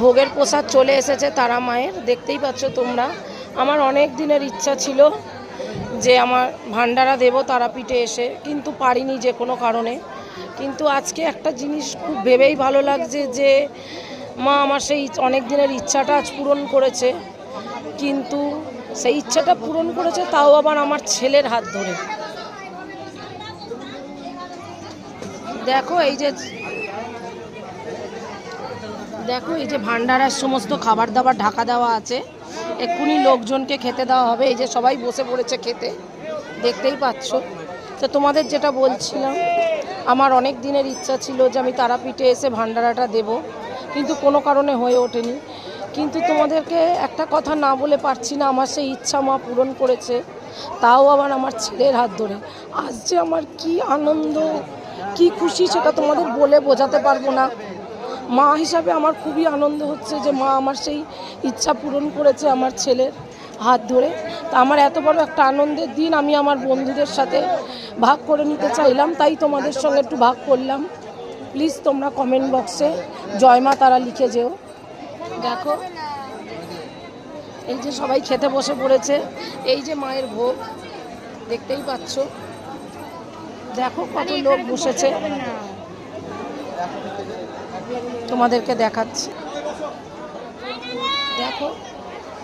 ভোগের প্রসাদ চলে এসেছে তারা মায়ের। দেখতেই পাচ্ছ তোমরা। আমার অনেক দিনের ইচ্ছা ছিল যে আমার ভান্ডারা দেবো তারাপীঠে এসে, কিন্তু পারিনি যে কোনো কারণে। কিন্তু আজকে একটা জিনিস খুব ভেবেই ভালো লাগছে যে, মা আমার সেই অনেক দিনের ইচ্ছাটা আজ পূরণ করেছে। কিন্তু সেই ইচ্ছাটা পূরণ করেছে তাও আবার আমার ছেলের হাত ধরে। দেখো এই যে দেখো, এই যে ভান্ডারার সমস্ত খাবার দাবার ঢাকা দেওয়া আছে। এক্ষুনি লোকজনকে খেতে দেওয়া হবে। এই যে সবাই বসে পড়েছে খেতে। দেখতেই পাচ্ছ। তো তোমাদের যেটা বলছিলাম, আমার অনেক দিনের ইচ্ছা ছিল যে আমি তারাপীঠে এসে ভান্ডারাটা দেব, কিন্তু কোনো কারণে হয়ে ওঠেনি। কিন্তু তোমাদেরকে একটা কথা না বলে পারছি না, আমার সেই ইচ্ছা মা পূরণ করেছে। তাও আবার আমার ছেলের হাত ধরে। আজ যে আমার কি আনন্দ, কি খুশি, সেটা তোমাদের বলে বোঝাতে পারব না। মা হিসাবে আমার খুবই আনন্দ হচ্ছে যে মা আমার সেই ইচ্ছা পূরণ করেছে আমার ছেলের হাত ধরে। তা আমার এত বড় একটা আনন্দের দিন আমি আমার বন্ধুদের সাথে ভাগ করে নিতে চাইলাম, তাই তোমাদের সঙ্গে একটু ভাগ করলাম। প্লিজ তোমরা কমেন্ট বক্সে জয় মা তারা লিখে যেও। দেখো, এই যে সবাই খেতে বসে পড়েছে, এই যে মায়ের ভোগ, দেখতেই পাচ্ছ। দেখো কত লোক বসেছে। তোমাদেরকে দেখাচ্ছি। দেখো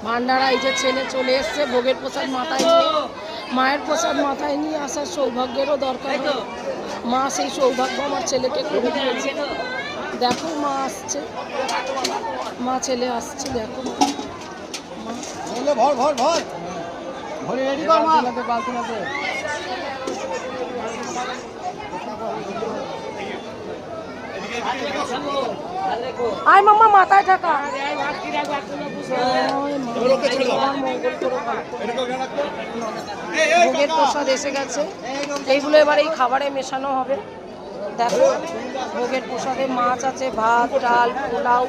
ভান্ডারা এই যে ছেলে চলে এসছে ভোগের প্রসাদ মাথায় নিয়ে। মায়ের প্রসাদ মাথায় নিয়ে আসার সৌভাগ্যেরও দরকার হয়। মা সেই সৌভাগ্য আমার ছেলেকে করে দিয়েছে। দেখো মা আসছে। মা ছেলে আসছে দেখো। ভর ভর ভর। ভরে রেডি কর মা। আয় মাম্মা, মাথায় টাকা। ভোগের প্রসাদ এসে গেছে। এইগুলো এবার এই খাবারে মেশানো হবে। দেখো, ভোগের প্রসাদে মাছ আছে, ভাত, ডাল, পোলাও,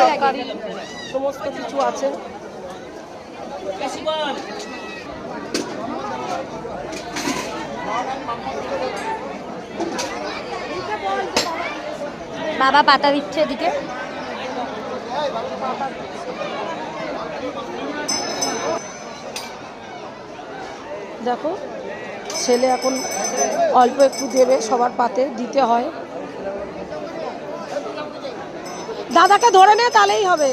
তরকারি, সমস্ত কিছু আছে। বাবা পাতা দিচ্ছে এদিকে। দেখো, ছেলে এখন অল্প একটু দেবে, সবার পাতে দিতে হয়। দাদাকে ধরে নে, তাহলেই হবে।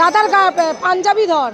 দাদার পাঞ্জাবি ধর।